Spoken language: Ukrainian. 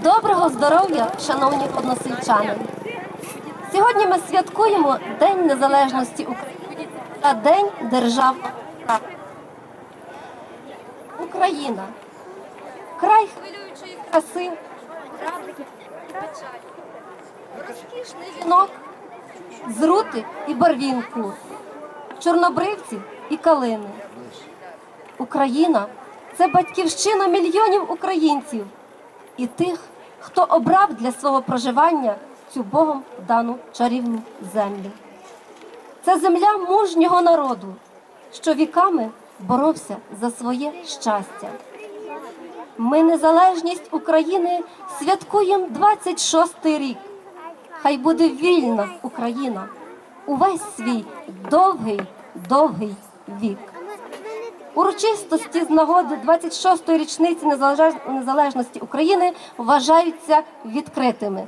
Доброго здоров'я, шановні односельчани! Сьогодні ми святкуємо День Незалежності України та День прав. Україна край хвилюючої краси, розкішний вінок з рути і барвінку, чорнобривців і калини. Україна це батьківщина мільйонів українців і тих, хто обрав для свого проживання цю Богом дану чарівну землю. Це земля мужнього народу, що віками боровся за своє щастя. Ми незалежність України святкуємо 26-й рік. Хай буде вільна Україна увесь свій довгий, довгий вік. Урочистості з нагоди 26-ї річниці незалеж- незалежності України вважаються відкритими.